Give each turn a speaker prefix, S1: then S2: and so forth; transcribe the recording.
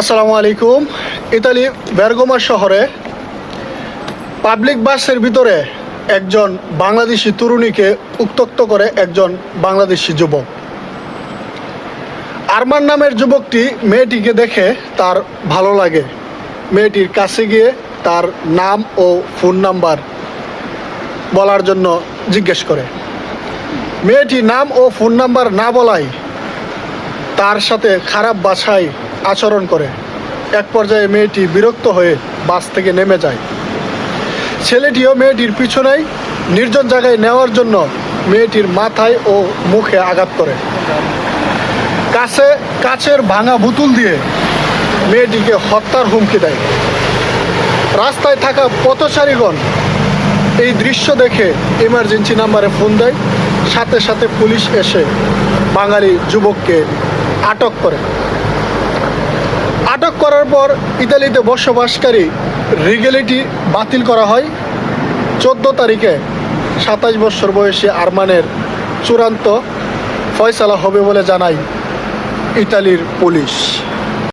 S1: আসসালামু আলাইকুম। ইতালি, বেরগোমা শহরে পাবলিক বাসের ভিতরে একজন বাংলাদেশি তরুণীকে উত্তক্ত করে একজন বাংলাদেশি যুবক। আরমান নামের যুবকটি মেয়েটিকে দেখে তার ভালো লাগে। মেয়েটির কাছে গিয়ে তার নাম ও ফোন নাম্বার বলার জন্য জিজ্ঞেস করে। মেয়েটি নাম ও ফোন নাম্বার না বলায় তার সাথে খারাপ বাসায় আচরণ করে। এক পর্যায়ে মেয়েটি বিরক্ত হয়ে বাস থেকে নেমে যায়। ছেলেটিও মেয়েটির পিছনেই নির্জন জায়গায় নেওয়ার জন্য মেয়েটির মাথায় ও মুখে আঘাত করে। কাছে কাচের ভাঙা বুতুল দিয়ে মেয়েটিকে হত্যার হুমকি দেয়। রাস্তায় থাকা পথচারীগণ এই দৃশ্য দেখে ইমার্জেন্সি নাম্বারে ফোন দেয়। সাথে সাথে পুলিশ এসে বাঙালি যুবককে আটক করে। আটক করার পর ইতালিতে বসবাসকারী রিগেলিটি বাতিল করা হয়। চোদ্দ তারিখে সাতাশ বছর বয়সে আরমানের চূড়ান্ত ফয়সালা হবে বলে জানায় ইতালির পুলিশ।